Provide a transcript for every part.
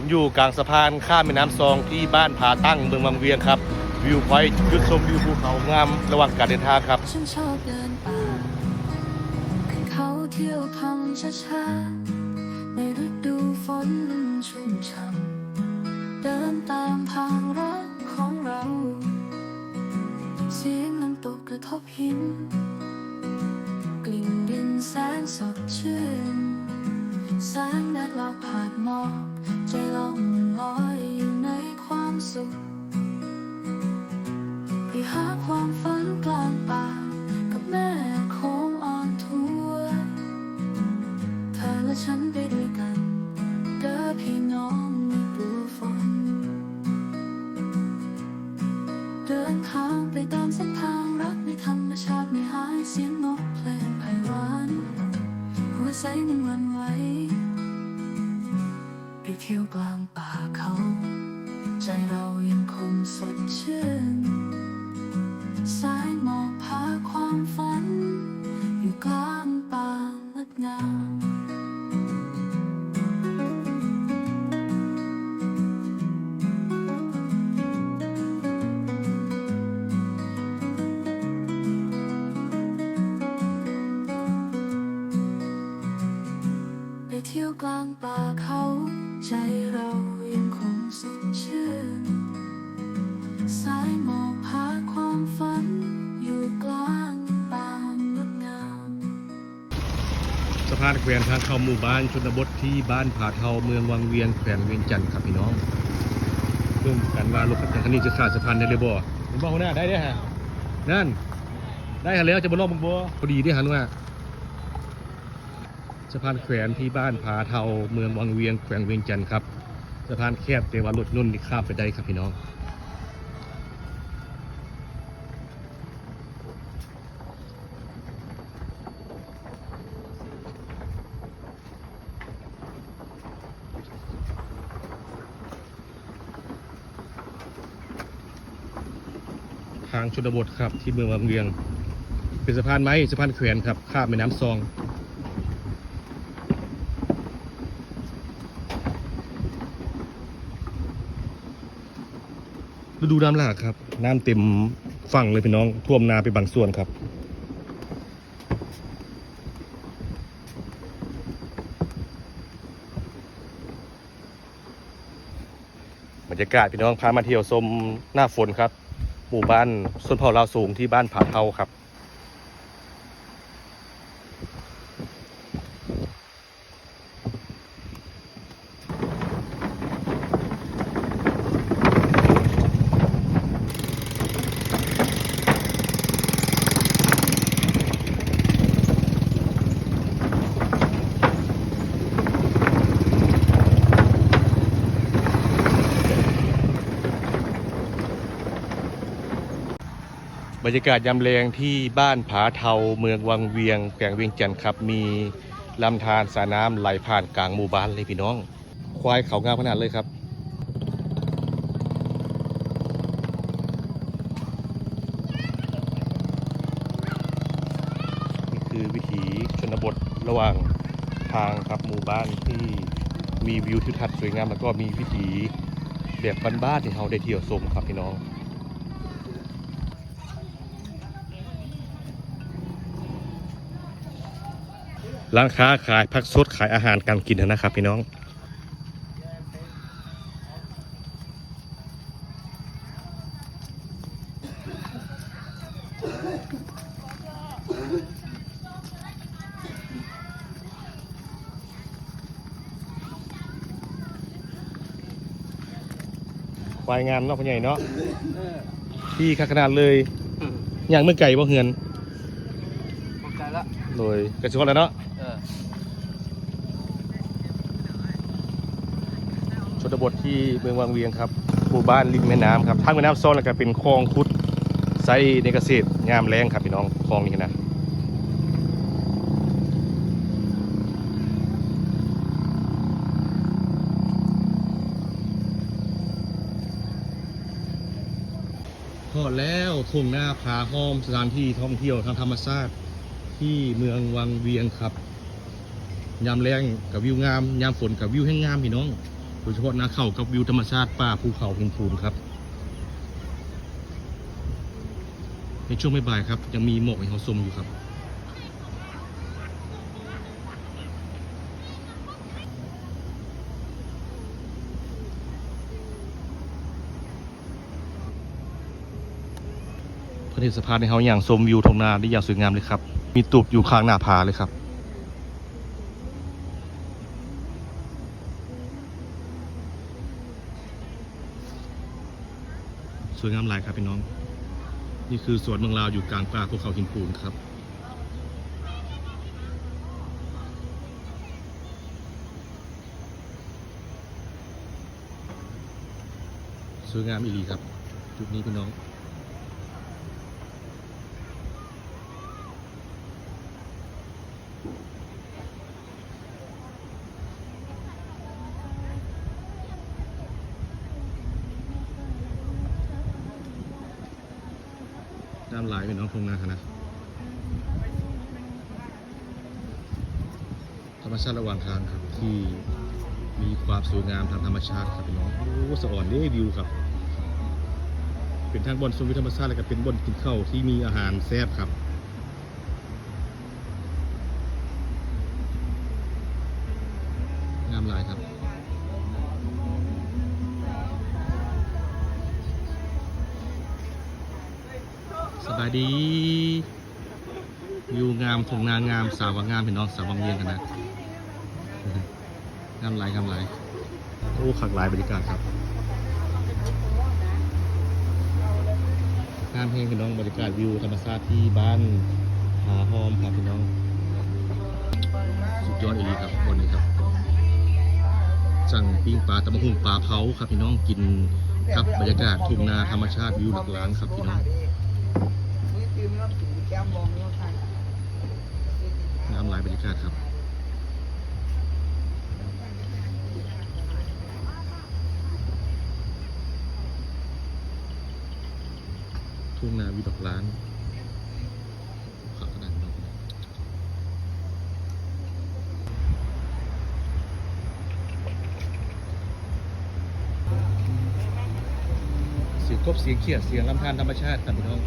ผมอยู่กลางสะพานข้ามแม่น้ำซองที่บ้านผาตั้งเมืองวังเวียงครับ วิวพอยต์จุดชมวิวภูเขางามระหว่างการเดินทางครับ ฉันชอบเดินป่าขึ้นเขาเที่ยวทำช้าๆในฤดูฝนชุ่มช่ำเดินตามทางรักของเรา เสียงน้ำตกกระทบหิน หัวานแขวนทางเข้าหมู่บ้านชนบทที่บ้านผาเทาเมืองวังเวียงแขวงเวียงจันทร์ครับพี่น้องเพิ่มกันว่ารถคันนี้จะขาดสะพานได้เลยบ่ผมบอกหัวหน้าได้เด้อฮะนั่น ได้ฮะแล้วจะบ่รอบมึงบ่พอดีเด้อฮะนุ่ะสะพานแขวนที่บ้านผาเทาเมืองวังเวียงแขวงเวียงจันทร์ครับสะพานแคบแต่ว่ารถนุ่นนี่ข้ามไปได้ครับพี่น้องางชนบทครับ ที่เมืองวังเวียง เป็นสะพานไม้สะพานแขวนครับข้ามแม่น้ำซองฤดูน้ำหลากครับ น้ำเต็มฝั่งเลยพี่น้องท่วมนาไปบางส่วนครับ บรรยากาศพี่น้องพามาเที่ยวชมหน้าฝนครับ หมู่บ้านส้นเผาลาวสูงที่บ้านผาเทาครับ รรยากาศยามแรงที่บ้านผาเทาเมืองวังเวียงแขวงเวียงจันทร์ครับ มีลำธารสาน้ำไหลผ่านกลางหมู่บ้านเลยพี่น้อง ควายเขางามขนาดเลยครับ นี่คือวิถีชนบทระหว่างทางครับหมู่บ้านที่มีวิวทิวทัศน์สวยงามแล้วก็มีวิถีแบบบ้านๆที่เราได้เที่ยวชมครับพี่น้อง ร้านค้าขายผักสดขายอาหารการกินนะครับ พี่น้องควายงามเนาะพ่อใหญ่เนาะที่ขนาดเลยอย่างเมื่อไก่บ่เหือนขอบใจละ โดยกระชวนแล้วเนาะเออชนบทที่เมืองวังเวียงครับหมู่บ้านริมแม่น้ำครับทางแม่น้ำซ้อนแล้วก็เป็นคลองคุดไซในเกษตรงามแรงครับพี่น้องคลองนี้นะพอแล้วทุ่งหน้าผาห้อมสถานที่ท่องเที่ยวทางธรรมชาติ ที่เมืองวังเวียงครับ ยามแรงกับวิวงาม ยามฝนกับวิวแห้งงามพี่น้อง โดยเฉพาะนาเขากับวิวธรรมชาติป่าภูเขาหินปูนครับ ในช่วงบ่ายๆครับ ยังมีหมอกให้เขาชมอยู่ครับ ประเทศสภาในเขาอย่างชมวิวทงนาได้อย่างสวยงามเลยครับ มีตูบอยู่ข้างหน้าผาเลยครับ สวยงามหลายครับพี่น้อง นี่คือสวนเมืองลาวอยู่กลางป่าภูเขาหินปูนครับสวยงามอีหลีครับ จุดนี้พี่น้อง เป็นน้องพงนาคณะธรรมชาติระหว่างทางครับที่มีความสวยงามทางธรรมชาติครับพี่น้องโอ้สะอ่อนเด้วิวครับ เป็นทางบนชมวิวธรรมชาติแล้วก็เป็นบนกินข้าวที่มีอาหารแซ่บครับงามหลายครับ บายดีวิวงามทงนางามสาวงามเป็นน้องสาววังเวียงกันนะงามหลายงามหลายโอ้ขักหลายบรรยากาศครับงามเพลงพี่น้องบรรยากาศวิวธรรมชาติที่บ้านหาหอมครับพี่น้อง สุดยอดอีลีครับวันนี้ครับสั่งปิ้งปลาตะมะหุ่งปลาเผาครับพี่น้องกินกับบรรยากาศทุ่งนาธรรมชาติวิวหลักล้านครับพี่น้อง น้ำไหลบรรยากาศครับทุ่งนาวิดอกล้านขาวขนาดนี้เสียงกบเสียงเขียดเสียงลำธารธรรมชาติครับพี่น้อง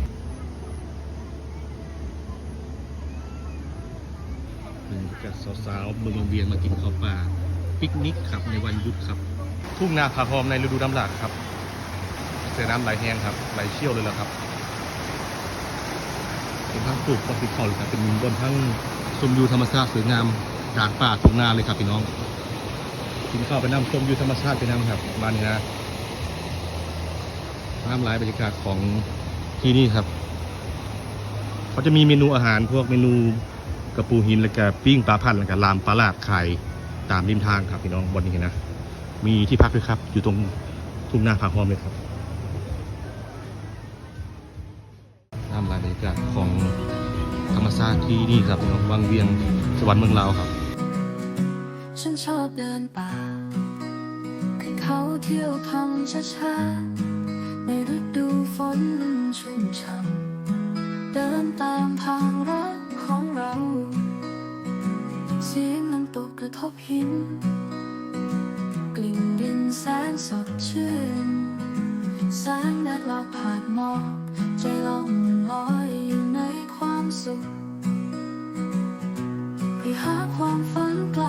บรรยากสาวๆมืองเวียงมากินข้าวปลาปิกนิกครับในวันหยุดครับ ทุ่งนาผาหอมในฤดูน้ำหลากครับเสียน้ำไหลแห้งครับไหลเชี่ยวเลยแล้วครับเป็นทั้งปลูกบนติดเขาเลยครับเป็นบนทั้งชมวิวธรรมชาติสวยงามกลางป่าทุ่งนาเลยครับพี่น้องกินข้าวไปน้ำชมวิวธรรมชาติไปน้ำครับมานี่นะน้ำไหลบรรยากาศของที่นี่ครับเขาจะมีเมนูอาหารพวกเมนู กระปูหินแล้วก็ปิ้งปลาพันแล้วก็ลามปลาลาดไข่ตามริมทางครับพี่น้องบนนี้นะ มีที่พักด้วยครับ อยู่ตรงทุ่งนาผาหอมเลยครับตามรายบรรยากาศของธรรมชาติที่นี่ครับพี่น้องวังเวียงสวรรค์เมืองลาวครับ ฉันชอบเดินป่าขึ้นเขาเที่ยวทำช้าๆในฤดูฝนชุ่มช่ำเดินตามทางรัก เรา เสียงน้ำตกกระทบหิน กลิ่นดินแสนสดชื่นแสงแดดลอบผ่านหมอกใจลองลอยอยู่ในความสุขไปหาความฝันไกล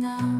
now